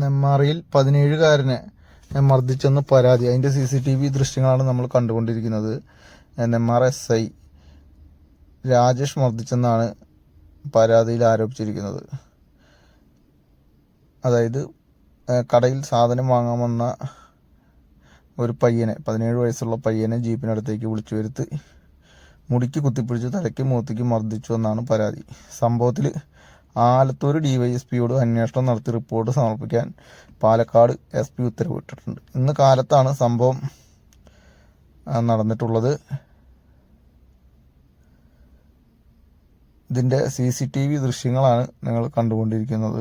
നെന്മാറയിൽ പതിനേഴുകാരനെ മർദ്ദിച്ചെന്ന് പരാതി. അതിന്റെ C C T V ദൃശ്യങ്ങളാണ് നമ്മൾ കണ്ടുകൊണ്ടിരിക്കുന്നത്. നെന്മാറ എസ് ഐ രാജേഷ് മർദ്ദിച്ചെന്നാണ് പരാതിയിൽ ആരോപിച്ചിരിക്കുന്നത്. അതായത് കടയിൽ സാധനം വാങ്ങാൻ വന്ന ഒരു പയ്യനെ പതിനേഴ് വയസ്സുള്ള പയ്യനെ ജീപ്പിനടുത്തേക്ക് വിളിച്ചു വരുത്തി മുടിക്ക് കുത്തിപ്പിടിച്ച് തലയ്ക്ക് മൂത്തിക്ക് മർദ്ദിച്ചു എന്നാണ് പരാതി. സംഭവത്തിൽ ആലത്തൂർ ഡിവൈഎസ്പിയോട് അന്വേഷണം നടത്തി റിപ്പോർട്ട് സമർപ്പിക്കാൻ പാലക്കാട് എസ് പി ഉത്തരവിട്ടിട്ടുണ്ട്. ഇന്ന് കാലത്താണ് സംഭവം നടന്നിട്ടുള്ളത്. ഇതിന്റെ സി സി ടി വി ദൃശ്യങ്ങളാണ് നിങ്ങൾ കണ്ടുകൊണ്ടിരിക്കുന്നത്.